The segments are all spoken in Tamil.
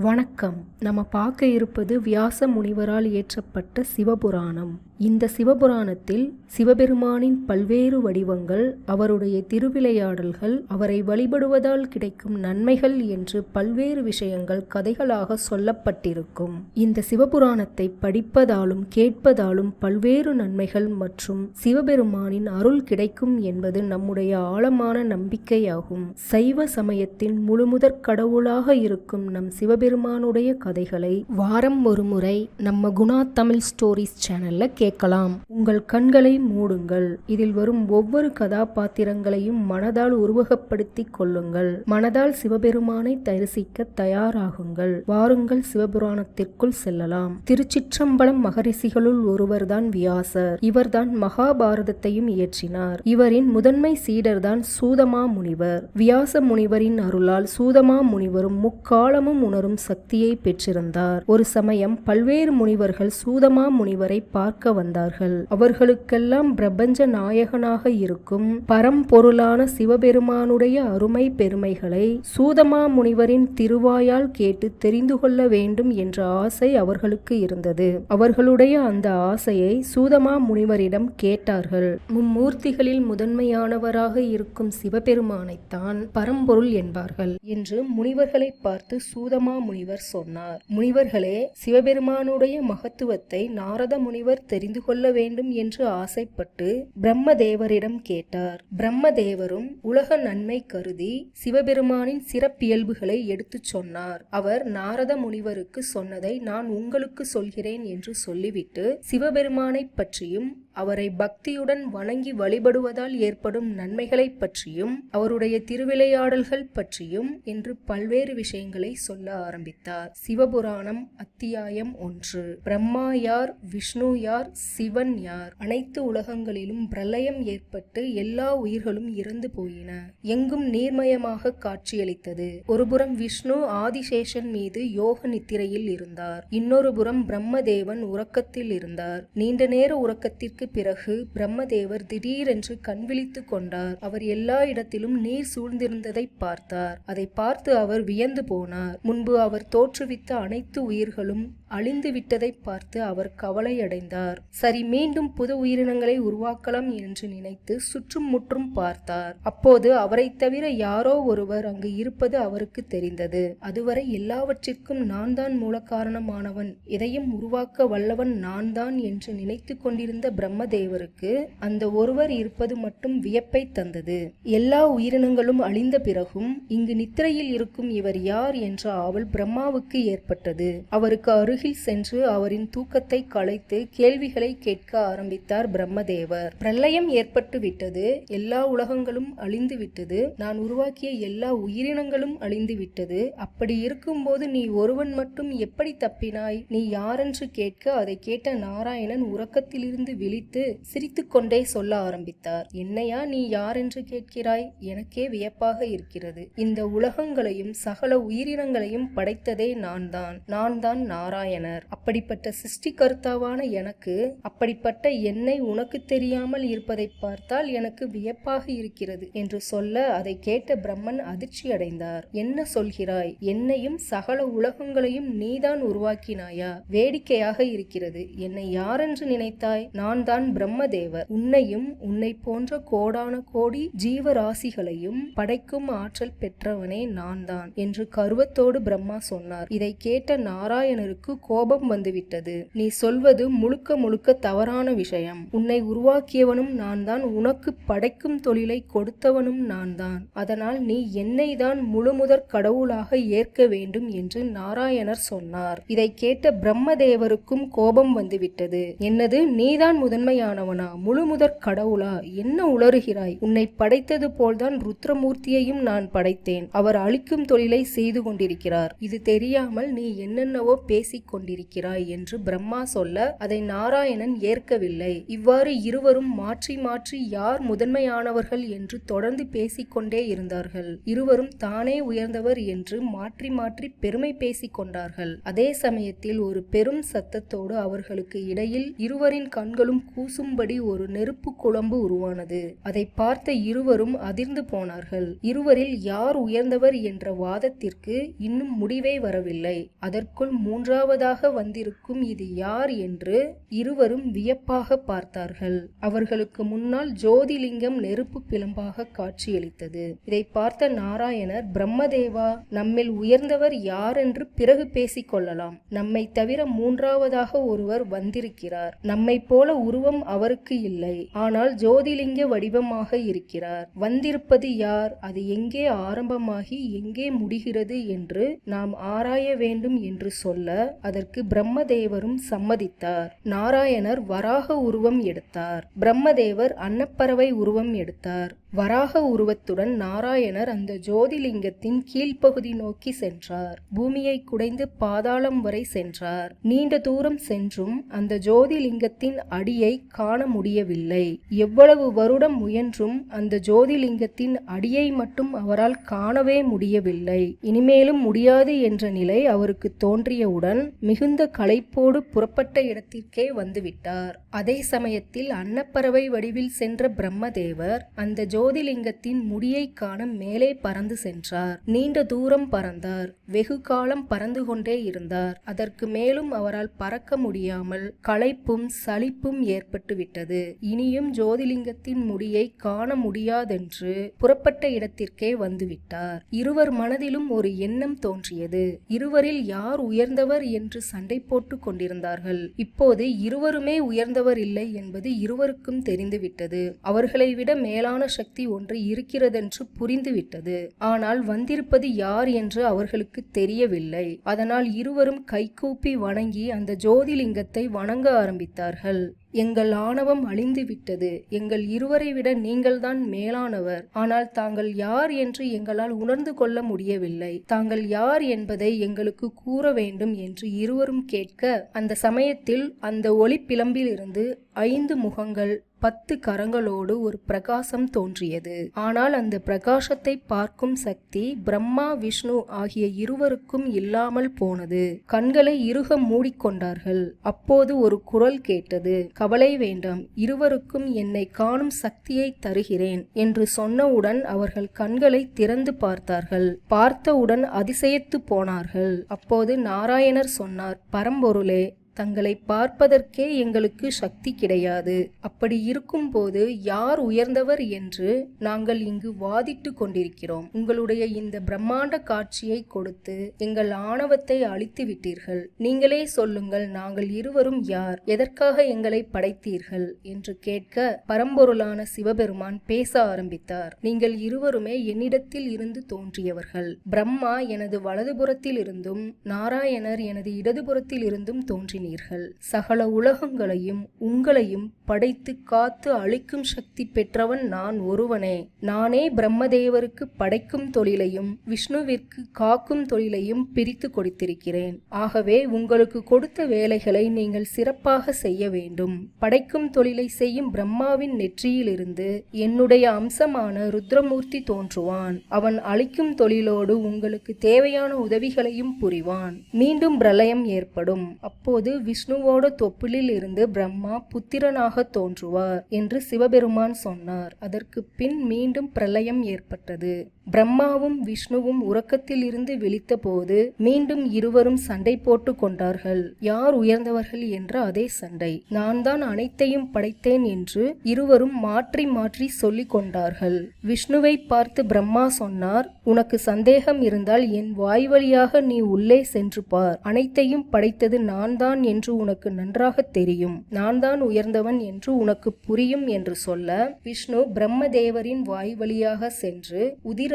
வணக்கம். நம்ம பார்க்க இருப்பது வியாச முனிவரால் இயற்றப்பட்ட சிவபுராணம். இந்த சிவபுராணத்தில் சிவபெருமானின் பல்வேறு வடிவங்கள் அவருடைய திருவிளையாடல்கள் அவரை வழிபடுவதால் கிடைக்கும் நன்மைகள் என்று பல்வேறு விஷயங்கள் கதைகளாக சொல்லப்பட்டிருக்கும். இந்த சிவபுராணத்தை படிப்பதாலும் கேட்பதாலும் பல்வேறு நன்மைகள் மற்றும் சிவபெருமானின் அருள் கிடைக்கும் என்பது நம்முடைய ஆழமான நம்பிக்கையாகும். சைவ சமயத்தின் முழுமுதற் கடவுளாக இருக்கும் நம் பெருமானுடைய கதைகளை வாரம் ஒரு முறை நம்ம குணா தமிழ் ஸ்டோரிஸ் சேனல்ல கேட்கலாம். உங்கள் கண்களை மூடுங்கள். இதில் வரும் ஒவ்வொரு கதாபாத்திரங்களையும் மனதால் உருவகப்படுத்திக் கொள்ளுங்கள். மனதால் சிவபெருமானை தரிசிக்க தயாராகுங்கள். வாருங்கள் சிவபுராணத்திற்குள் செல்லலாம். திருச்சிற்றம்பலம் மகரிஷிகளுள் ஒருவர்தான் வியாசர். இவர்தான் மகாபாரதத்தையும் இயற்றினார். இவரின் முதன்மை சீடர்தான் சூதமா முனிவர். வியாச முனிவரின் அருளால் சூதமா முனிவரும் முக்காலமும் உணரும் சக்தியை பெற்றிருந்தார். ஒரு சமயம் பல்வேறு முனிவர்கள் சூதமா முனிவரை பார்க்க வந்தார்கள். அவர்களுக்கெல்லாம் பிரபஞ்ச நாயகனாக இருக்கும் பரம்பொருளான சிவபெருமானுடைய அருமை பெருமைகளை சூதமா முனிவரின் திருவாயால் கேட்டு தெரிந்து கொள்ள வேண்டும் என்ற ஆசை அவர்களுக்கு இருந்தது. அவர்களுடைய அந்த ஆசையை சூதமா முனிவரிடம் கேட்டார்கள். மும்மூர்த்திகளில் முதன்மையானவராக இருக்கும் சிவபெருமானைத்தான் பரம்பொருள் என்பார்கள் என்று முனிவர்களை பார்த்து சூதமா முனிவர் சொன்னார். முனிவர்களே சிவபெருமானுடைய மகத்துவத்தை நாரத முனிவர் தெரிந்து கொள்ள வேண்டும் என்று ஆசைப்பட்டு பிரம்மதேவரிடம் கேட்டார். பிரம்மதேவரும் உலக நன்மை கருதி சிவபெருமானின் சிறப்பியல்புகளை எடுத்துச் சொன்னார். அவர் நாரத முனிவருக்கு சொன்னதை நான் உங்களுக்கு சொல்கிறேன் என்று சொல்லிவிட்டு சிவபெருமானை பற்றியும் அவரை பக்தியுடன் வணங்கி வழிபடுவதால் ஏற்படும் நன்மைகளைப் பற்றியும் அவருடைய திருவிளையாடல்கள் பற்றியும் என்று பல்வேறு விஷயங்களை சொல்ல ஆரம்பித்தார். சிவபுராணம் அத்தியாயம் ஒன்று. பிரம்மா யார் விஷ்ணு யார் சிவன் யார்? அனைத்து உலகங்களிலும் பிரளயம் ஏற்பட்டு எல்லா உயிர்களும் இறந்து போயின. எங்கும் நீர்மயமாக காட்சியளித்தது. ஒருபுறம் விஷ்ணு ஆதிசேஷன் மீது யோக நித்திரையில் இருந்தார். இன்னொரு புறம் பிரம்மதேவன் உறக்கத்தில் இருந்தார். நீண்ட நேர உறக்கத்திற்கு பிறகு பிரம்மதேவர் திடீரென்று கண் விழித்து கொண்டார். அவர் எல்லா இடத்திலும் நீர் சூழ்ந்திருந்ததை பார்த்தார். அதை பார்த்து அவர் வியந்து போனார். முன்பு அவர் தோற்றுவித்த அனைத்து உயிர்களும் அழிந்து விட்டதை பார்த்து அவர் கவலையடைந்தார். சரி மீண்டும் புது உயிரினங்களை உருவாக்கலாம் என்று நினைத்து சுற்றும் முற்றும் பார்த்தார். அப்போது அவரை தவிர யாரோ ஒருவர் அங்கு இருப்பது அவருக்கு தெரிந்தது. அதுவரை எல்லாவற்றிற்கும் நான் தான் மூல காரணமானவன் இதையும் உருவாக்க வல்லவன் நான் தான் என்று நினைத்து கொண்டிருந்த பிரம்மதேவருக்கு அந்த ஒருவர் இருப்பது மட்டும் வியப்பை தந்தது. எல்லா உயிரினங்களும் அழிந்த பிறகும் இங்கு நித்திரையில் இருக்கும் இவர் யார் என்ற ஆவல் பிரம்மாவுக்கு ஏற்பட்டது. அவருக்கு அருகில் சென்று அவரின் தூக்கத்தை கலைத்து கேள்விகளை கேட்க ஆரம்பித்தார் பிரம்மதேவர். பிரளயம் ஏற்பட்டு விட்டது எல்லா உலகங்களும் அழிந்து விட்டது நான் உருவாக்கிய எல்லா உயிரினங்களும் அழிந்து விட்டது அப்படி இருக்கும்போது நீ ஒருவன் மட்டும் எப்படி தப்பினாய்? நீ யாரென்று கேட்க அதை கேட்ட நாராயணன் உறக்கத்திலிருந்து விழித்து சிரித்துக்கொண்டே சொல்ல ஆரம்பித்தார். என்னையா நீ யாரென்று கேட்கிறாய்? எனக்கே வியப்பாக இருக்கிறது. இந்த உலகங்களையும் சகல உயிரினங்களையும் படைத்ததே நான் தான் நான் தான் நாராயணர். அப்படிப்பட்ட சிருஷ்டிகர்த்தாவான எனக்கு அப்படிப்பட்ட என்னை உனக்கு தெரியாமல் இருப்பதை பார்த்தால் எனக்கு வியப்பாக இருக்கிறது என்று சொல்ல அதை கேட்ட பிரம்மன் அதிர்ச்சி அடைந்தார். என்ன சொல்கிறாய்? என்னையும் சகல உலகங்களையும் நீதான் உருவாக்கினாயா? வேடிக்கையாக இருக்கிறது. என்னை யாரென்று நினைத்தாய்? நான் தான் பிரம்மதேவர். உன்னையும் உன்னை போன்ற கோடான கோடி ஜீவராசிகளையும் படைக்கும் ஆற்றல் பெற்றவனே நான் தான் என்று கருவத்தோடு பிரம்மா சொன்னார். இதை கேட்ட நாராயணருக்கு கோபம் வந்துவிட்டது. நீ சொல்வது முழுக்க முழுக்க தவறான விஷயம். உன்னை உருவாக்கியவனும் நான் தான் உனக்கு படைக்கும் தொழிலை கொடுத்தவனும் நான் தான் அதனால் நீ என்னை தான் முழுமுதற் கடவுளாக ஏற்க வேண்டும் என்று நாராயணர் சொன்னார். இதை கேட்ட பிரம்மதேவருக்கும் கோபம் வந்துவிட்டது. என்னது? நீதான் முதன்மையானவனா? முழுமுதற் கடவுளா? என்ன உளறுகிறாய்? உன்னை படைத்தது போல்தான் ருத்ரமூர்த்தியையும் நான் படைத்தேன். அவர் அழிக்கும் தொழிலை செய்து கொண்டிருக்கிறார். இது தெரியாமல் நீ என்னென்னவோ பேசிக் கொண்டிருக்கிறாய் என்று பிரம்மா சொல்ல அதை நாராயணன் ஏற்கவில்லை. இவ்வாறு இருவரும் மாற்றி மாற்றி யார் முதன்மையானவர்கள் என்று தொடர்ந்து பேசிக்கொண்டே இருந்தார்கள். இருவரும் தானே உயர்ந்தவர் என்று மாற்றி மாற்றி பெருமை பேசிக் கொண்டார்கள் அதே சமயத்தில் ஒரு பெரும் சத்தத்தோடு அவர்களுக்கு இடையில் இருவரின் கண்களும் கூசும்படி ஒரு நெருப்பு குழம்பு உருவானது. அதை பார்த்த இருவரும் அதிர்ந்து போனார்கள். இருவரில் யார் உயர்ந்தவர் என்ற வாதத்திற்கு இன்னும் முடிவே வரவில்லை. அதற்குள் மூன்றாவது மூன்றாவதாக வந்திருக்கும் இது யார் என்று இருவரும் வியப்பாக பார்த்தார்கள். அவர்களுக்கு முன்னால் ஜோதிலிங்கம் நெருப்பு பிளம்பாக காட்சியளித்தது. இதை பார்த்த நாராயணர் பிரம்மதேவா நம்மில் உயர்ந்தவர் யார் என்று பிறகு பேசிக் கொள்ளலாம். நம்மை தவிர மூன்றாவதாக ஒருவர் வந்திருக்கிறார். நம்மை போல உருவம் அவருக்கு இல்லை. ஆனால் ஜோதிலிங்க வடிவமாக இருக்கிறார். வந்திருப்பது யார்? அது எங்கே ஆரம்பமாகி எங்கே முடிகிறது என்று நாம் ஆராய வேண்டும் என்று சொல்ல அதற்கு பிரம்மதேவரும் சம்மதித்தார். நாராயணர் வராக உருவம் எடுத்தார். பிரம்மதேவர் அன்னப்பறவை உருவம் எடுத்தார். வராக உருவத்துடன் நாராயணர் அந்த ஜோதிலிங்கத்தின் கீழ்ப்பகுதி நோக்கி சென்றார். பூமியை குடைந்து பாதாளம் வரை சென்றார். நீண்ட தூரம் சென்றும் அந்த ஜோதிலிங்கத்தின் அடியை காண முடியவில்லை. எவ்வளவு வருடம் முயன்றும் அந்த ஜோதிலிங்கத்தின் அடியை மட்டும் அவரால் காணவே முடியவில்லை. இனிமேலும் முடியாது என்ற நிலை அவருக்கு தோன்றியவுடன் மிகுந்த களைப்போடு புறப்பட்ட இடத்திற்கே வந்துவிட்டார். அதே சமயத்தில் அன்னப்பறவை வடிவில் சென்ற பிரம்மதேவர் அந்த ஜோதிலிங்கத்தின் முடியை காண மேலே பறந்து சென்றார். நீண்ட தூரம் பறந்தார். வெகு காலம் பறந்து கொண்டே இருந்தார். அதற்கு மேலும் அவரால் பறக்க முடியாமல் களைப்பும் சலிப்பும் ஏற்பட்டு விட்டது. இனியும் ஜோதிலிங்கத்தின் முடியை காண முடியாதென்று புறப்பட்ட இடத்திற்கே வந்துவிட்டார் இருவர் மனதிலும் ஒரு எண்ணம் தோன்றியது. இருவரில் யார் உயர்ந்தவர் என்று சண்டை போட்டுக் கொண்டிருந்தார்கள். இப்போது இருவருமே உயர்ந்தவர் இல்லை என்பது இருவருக்கும் தெரிந்துவிட்டது. அவர்களை விட மேலான சக்தி ஒன்று இருக்கிறதென்று புரிந்துவிட்டது. ஆனால் வந்திருப்பது யார் என்று அவர்களுக்கு தெரியவில்லை. அதனால் இருவரும் கைகூப்பி வணங்கி அந்த ஜோதிலிங்கத்தை வணங்க ஆரம்பித்தார்கள். எங்கள் ஆணவம் அழிந்து விட்டது. எங்கள் இருவரை விட நீங்கள்தான் மேலானவர். ஆனால் தாங்கள் யார் என்று எங்களால் உணர்ந்து கொள்ள முடியவில்லை. தாங்கள் யார் என்பதை எங்களுக்கு கூற வேண்டும் என்று இருவரும் கேட்க அந்த சமயத்தில் அந்த ஒளிப்பிளம்பிலிருந்து ஐந்து முகங்கள் பத்து கரங்களோடு ஒரு பிரகாசம் தோன்றியது. ஆனால் அந்த பிரகாசத்தை பார்க்கும் சக்தி பிரம்மா விஷ்ணு ஆகிய இருவருக்கும் இல்லாமல் போனது. கண்களை இறுக மூடிக்கொண்டார்கள். அப்போது ஒரு குரல் கேட்டது. கவலை வேண்டாம். இருவருக்கும் என்னை காணும் சக்தியை தருகிறேன் என்று சொன்னவுடன் அவர்கள் கண்களை திறந்து பார்த்தார்கள். பார்த்தவுடன் அதிசயத்து போனார்கள். அப்போது நாராயணர் சொன்னார் பரம்பொருளே தங்களை பார்ப்பதற்கே எங்களுக்கு சக்தி கிடையாது. அப்படி இருக்கும்போது யார் உயர்ந்தவர் என்று நாங்கள் இங்கு வாதிட்டு கொண்டிருக்கிறோம். உங்களுடைய இந்த பிரம்மாண்ட காட்சியை கொடுத்து எங்கள் ஆணவத்தை அழித்து விட்டீர்கள். நீங்களே சொல்லுங்கள் நாங்கள் இருவரும் யார்? எதற்காக எங்களை படைத்தீர்கள்? என்று கேட்க பரம்பொருளான சிவபெருமான் பேச ஆரம்பித்தார். நீங்கள் இருவருமே என்னிடத்தில் இருந்து தோன்றியவர்கள். பிரம்மா எனது வலதுபுறத்தில் இருந்தும் நாராயணர் எனது இடதுபுறத்தில் இருந்தும் தோன்றினீர்கள் சகல உலகங்களையும் உங்களையும் படைத்து காத்து அழிக்கும் சக்தி பெற்றவன் நான் ஒருவனே. நானே பிரம்மதேவருக்கு படைக்கும் தொழிலையும் விஷ்ணுவிற்கு காக்கும் தொழிலையும் பிரித்து கொடுத்திருக்கிறேன். ஆகவே உங்களுக்கு கொடுத்த வேலைகளை நீங்கள் சிறப்பாக செய்ய வேண்டும். படைக்கும் தொழிலை செய்யும் பிரம்மாவின் நெற்றியிலிருந்து என்னுடைய அம்சமான ருத்ரமூர்த்தி தோன்றுவான். அவன் அழிக்கும் தொழிலோடு உங்களுக்கு தேவையான உதவிகளையும் புரிவான். மீண்டும் பிரளயம் ஏற்படும். அப்போது விஷ்ணுவோட தொப்பிலில் இருந்து பிரம்மா புத்திரனாக தோன்றுவார் என்று சிவபெருமான் சொன்னார். அதற்கு பின் மீண்டும் பிரளயம் ஏற்பட்டது. பிரம்மாவும் விஷ்ணுவும் உறக்கத்தில் இருந்து விழித்தபோது மீண்டும் இருவரும் சண்டை போட்டு கொண்டார்கள். யார் உயர்ந்தவர்கள் என்ற அதே சண்டை. நான் தான் அனைத்தையும் படைத்தேன் என்று இருவரும் மாற்றி மாற்றி சொல்லிக் கொண்டார்கள். விஷ்ணுவை பார்த்து பிரம்மா சொன்னார் உனக்கு சந்தேகம் இருந்தால் என் வாய் வழியாக நீ உள்ளே சென்று பார். அனைத்தையும் படைத்தது நான் தான் என்று உனக்கு நன்றாக தெரியும். நான் தான் உயர்ந்தவன் என்று உனக்கு புரியும் என்று சொல்ல விஷ்ணு பிரம்மதேவரின் வாய் வழியாக சென்று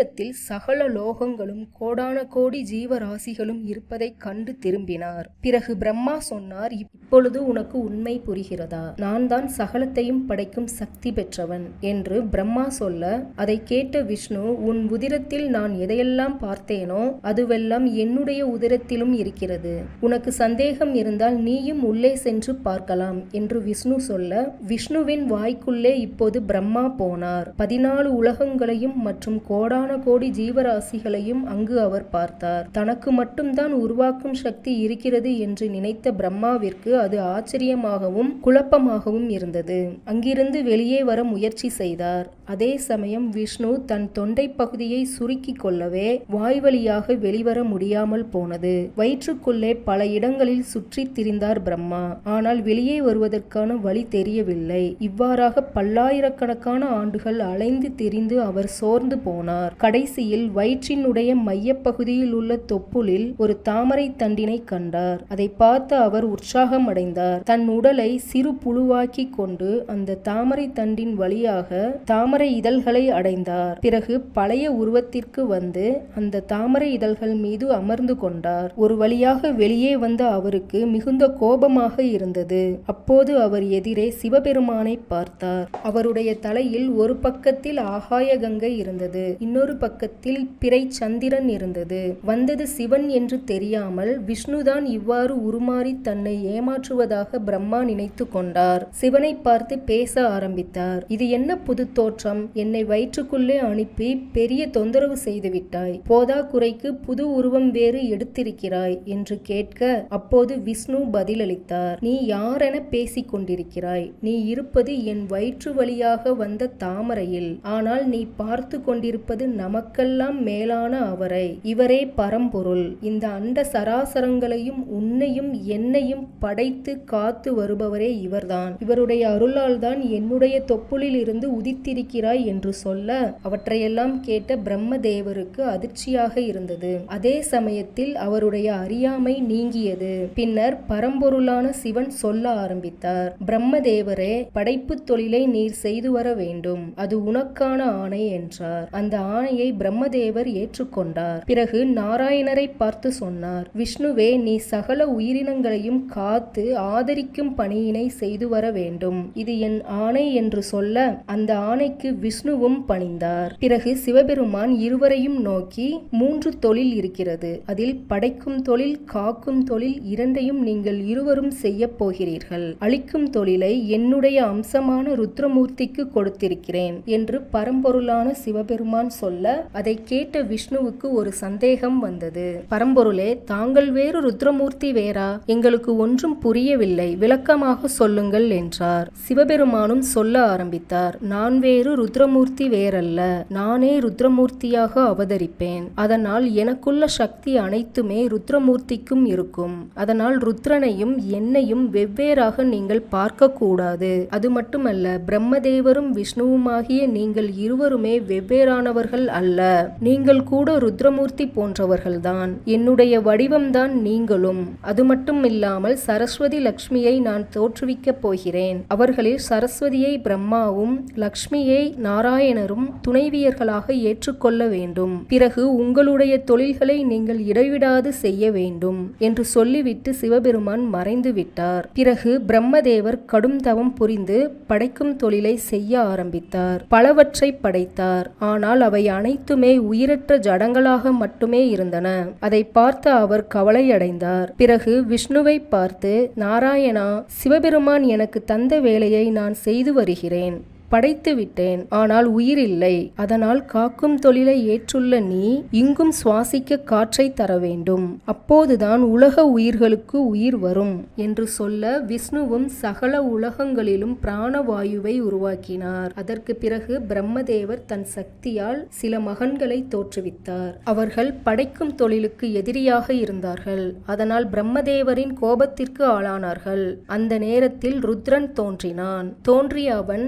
உதிரத்தில் சகல லோகங்களும் கோடான கோடி ஜீவராசிகளும் இருப்பதைக் கண்டு திரும்பினார். பிறகு பிரம்மா சொன்னார் இப்பொழுது உனக்கு உண்மை புரிகிறதா? நான் தான் சகலத்தையும் படைக்கும் சக்தி பெற்றவன் என்று பிரம்மா சொல்ல அதை கேட்ட விஷ்ணு உன் உதிரத்தில் நான் எதையெல்லாம் பார்த்தேனோ அதுவெல்லாம் என்னுடைய உதிரத்திலும் இருக்கிறது. உனக்கு சந்தேகம் இருந்தால் நீயும் உள்ளே சென்று பார்க்கலாம் என்று விஷ்ணு சொல்ல விஷ்ணுவின் வாய்க்குள்ளே இப்போது பிரம்மா போனார். பதினாலு உலகங்களையும் மற்றும் கோடான கோடி ஜீவராசிகளையும் அங்கு அவர் பார்த்தார். தனக்கு மட்டும்தான் உருவாக்கும் சக்தி இருக்கிறது என்று நினைத்த பிரம்மாவிற்கு அது ஆச்சரியமாகவும் குழப்பமாகவும் இருந்தது. அங்கிருந்து வெளியே வர முயற்சி செய்தார். அதே சமயம் விஷ்ணு தன் தொண்டை பகுதியை சுருக்கிக் கொள்ளவே வாய்வழியாக வெளிவர முடியாமல் போனது. வயிற்றுக்குள்ளே பல இடங்களில் சுற்றித் திரிந்தார் பிரம்மா. ஆனால் வெளியே வருவதற்கான வழி தெரியவில்லை. இவ்வாறாக பல்லாயிரக்கணக்கான ஆண்டுகள் அலைந்து திரிந்து அவர் சோர்ந்து போனார். கடைசியில் வயிற்றினுடைய மையப்பகுதியில் உள்ள தொப்புளில் ஒரு தாமரை தண்டினை கண்டார். அதை பார்த்து அவர் உற்சாகம் அடைந்தார். தன் உடலை சிறு புழுவாக்கி கொண்டு அந்த தாமரை தண்டின் வழியாக தாமரை இதழ்களை அடைந்தார். பிறகு பழைய உருவத்திற்கு வந்து அந்த தாமரை இதழ்கள் மீது அமர்ந்து கொண்டார். ஒரு வழியாக வெளியே வந்த அவருக்கு மிகுந்த கோபமாக இருந்தது. அப்போது அவர் எதிரே சிவபெருமானை பார்த்தார். அவருடைய தலையில் ஒரு பக்கத்தில் ஆகாய கங்கை இருந்தது. இன்னொரு பக்கத்தில் பிறை சந்திரன் இருந்தது. வந்தது சிவன் என்று தெரியாமல் விஷ்ணுதான் இவ்வாறு உருமாறி தன்னை ஏமாற்றுவதாக பிரம்மா நினைத்து கொண்டார். சிவனை பார்த்து பேச ஆரம்பித்தார். இது என்ன புது தோற்றம்? என்னை வயிற்றுக்குள்ளே அனுப்பி பெரிய தொந்தரவு செய்துவிட்டாய் போதா குறைக்கு புது உருவம் வேறு எடுத்திருக்கிறாய் என்று கேட்க அப்போது விஷ்ணு பதிலளித்தார். நீ யாரென பேசிக் கொண்டிருக்கிறாய்? நீ இருப்பது என் வயிற்று வழியாக வந்த தாமரையில். ஆனால் நீ பார்த்து கொண்டிருப்பது நமக்கெல்லாம் மேலான அவரை. இவரே பரம்பொருள். இந்த அண்ட சராசரங்களையும் உன்னையும் என்னையும் படைத்து காத்து வருபவரே இவர்தான். இவருடைய அருளால் தான் என்னுடைய தொப்புளில் இருந்து உதித்திருக்கிறாய் என்று சொல்ல அவற்றையெல்லாம் கேட்ட பிரம்மதேவருக்கு அதிர்ச்சியாக இருந்தது. அதே சமயத்தில் அவருடைய அறியாமை நீங்கியது. பின்னர் பரம்பொருளான சிவன் சொல்ல ஆரம்பித்தார் பிரம்மதேவரே படைப்பு தொழிலை நீர் செய்து வர வேண்டும். அது உனக்கான ஆணை என்றார். அந்த ஆணையை பிரம்மதேவர் ஏற்றுக்கொண்டார். பிறகு நாராயணரை பார்த்து சொன்னார் விஷ்ணுவே நீ சகல உயிரினங்களையும் காத்து ஆதரிக்கும் பணியினை செய்து வர வேண்டும். இது என் ஆணை என்று சொல்ல அந்த ஆணைக்கு விஷ்ணுவும் பணிந்தார். பிறகு சிவபெருமான் இருவரையும் நோக்கி மூன்று தொழில் இருக்கிறது. அதில் படைக்கும் தொழில் காக்கும் தொழில் இரண்டையும் நீங்கள் இருவரும் செய்ய போகிறீர்கள். அழிக்கும் தொழிலை என்னுடைய அம்சமான ருத்ரமூர்த்திக்கு கொடுத்திருக்கிறேன் என்று பரம்பொருளான சிவபெருமான் சொல்ல அதை கேட்ட விஷ்ணுவுக்கு ஒரு சந்தேகம் வந்தது. பரம்பொருளே தாங்கள் வேறு ருத்ரமூர்த்தி வேறா? எங்களுக்கு ஒன்றும் புரியவில்லை. விளக்கமாக சொல்லுங்கள் என்றார். சிவபெருமானும் சொல்ல ஆரம்பித்தார். நான் வேறு ருத்ரமூர்த்தி வேறல்ல. நானே ருத்ரமூர்த்தியாக அவதரிப்பேன். அதனால் எனக்குள்ள சக்தி அனைத்துமே ருத்ரமூர்த்திக்கும் இருக்கும். அதனால் ருத்ரனையும் என்னையும் வெவ்வேறாக நீங்கள் பார்க்க கூடாது. அது மட்டுமல்ல பிரம்மதேவரும் விஷ்ணுவுமாகிய நீங்கள் இருவருமே வெவ்வேறானவர்கள் அல்ல. நீங்கள் கூட ருத்ரமூர்த்தி போன்றவர்கள்தான். என்னுடைய வடிவம்தான் நீங்களும். அது மட்டும் இல்லாமல் சரஸ்வதி லக்ஷ்மியை நான் தோற்றுவிக்கப் போகிறேன். அவர்களில் சரஸ்வதியை பிரம்மாவும் லக்ஷ்மியை நாராயணரும் துணைவியர்களாக ஏற்றுக்கொள்ள வேண்டும். பிறகு உங்களுடைய தொழில்களை நீங்கள் இடைவிடாது செய்ய வேண்டும் என்று சொல்லிவிட்டு சிவபெருமான் மறைந்து விட்டார் பிறகு பிரம்மதேவர் கடும் தவம் புரிந்து படைக்கும் தொழிலை செய்ய ஆரம்பித்தார். பலவற்றை படைத்தார். ஆனால் அவை அனைத்துமே உயிரற்ற ஜடங்களாக மட்டுமே இருந்தன. அதை பார்த்து அவர் கவலையடைந்தார். பிறகு விஷ்ணுவை பார்த்து நாராயணா சிவபெருமான் எனக்கு தந்த வேலையை நான் செய்து வருகிறேன். படைத்து விட்டேன் ஆனால் உயிர் இல்லை. அதனால் காக்கும் தொழிலை ஏற்றுள்ள நீ இங்கும் சுவாசிக்க காற்றை தர வேண்டும். அப்போதுதான் உலக உயிர்களுக்கு உயிர் வரும் என்று சொல்ல விஷ்ணுவும் சகல உலகங்களிலும் பிராணவாயுவை உருவாக்கினார். அதற்கு பிறகு பிரம்மதேவர் தன் சக்தியால் சில மகன்களை தோற்றுவித்தார். அவர்கள் படைக்கும் தொழிலுக்கு எதிரியாக இருந்தார்கள். அதனால் பிரம்மதேவரின் கோபத்திற்கு ஆளானார்கள். அந்த நேரத்தில் ருத்ரன் தோன்றினான். தோன்றிய அவன்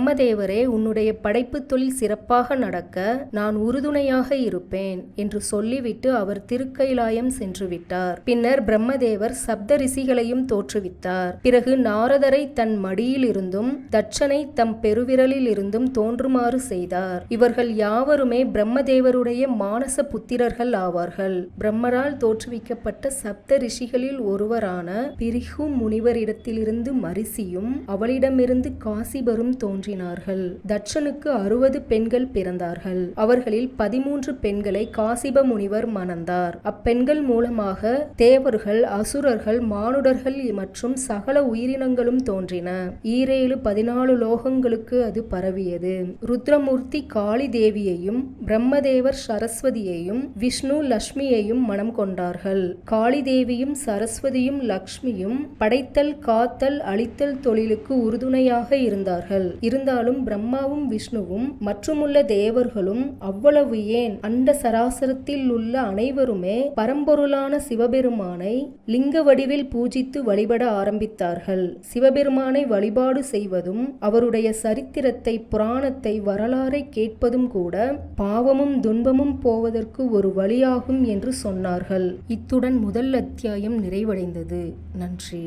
பிரம்மதேவரே உன்னுடைய படைப்பு தொழில் சிறப்பாக நடக்க நான் உறுதுணையாக இருப்பேன் என்று சொல்லிவிட்டு அவர் திருக்கைலாயம் சென்று விட்டார் பின்னர் பிரம்மதேவர் சப்த ரிஷிகளையும் தோற்றுவித்தார். பிறகு நாரதரை தன் மடியில் இருந்தும் தட்சனை தம் பெருவிரலில் இருந்தும் தோன்றுமாறு செய்தார். இவர்கள் யாவருமே பிரம்மதேவருடைய மானச புத்திரர்கள் ஆவார்கள். பிரம்மரால் தோற்றுவிக்கப்பட்ட சப்த ரிஷிகளில் ஒருவரான பிரிகு முனிவரிடத்திலிருந்து மரிசியும் அவளிடமிருந்து காசிபரும் தோன்றி தோன்றினார்கள். தட்சனுக்கு அறுபது பெண்கள் பிறந்தார்கள். அவர்களில் பதிமூன்று பெண்களை காசிப முனிவர் மணந்தார். அப்பெண்கள் மூலமாக தேவர்கள் அசுரர்கள் மானுடர்கள் மற்றும் சகல உயிரினங்களும் தோன்றின. ஈரேழு பதினாலு லோகங்களுக்கு அது பரவியது. ருத்ரமூர்த்தி காளி தேவியையும் பிரம்மதேவர் சரஸ்வதியையும் விஷ்ணு லக்ஷ்மியையும் மனம் கொண்டார்கள். காளி தேவியும் சரஸ்வதியும் லக்ஷ்மியும் படைத்தல் காத்தல் அழித்தல் தொழிலுக்கு உறுதுணையாக இருந்தார்கள். இருந்தாலும் பிரம்மாவும் விஷ்ணுவும் மற்றுமுள்ள தேவர்களும் அவ்வளவு ஏன் அண்ட சராசரத்தில் உள்ள அனைவருமே பரம்பொருளான சிவபெருமானை லிங்க வடிவில் பூஜித்து வழிபட ஆரம்பித்தார்கள். சிவபெருமானை வழிபாடு செய்வதும் அவருடைய சரித்திரத்தை புராணத்தை வரலாறை கேட்பதும் கூட பாவமும் துன்பமும் போவதற்கு ஒரு வழியாகும் என்று சொன்னார்கள். இத்துடன் முதல் அத்தியாயம் நிறைவடைந்தது. நன்றி.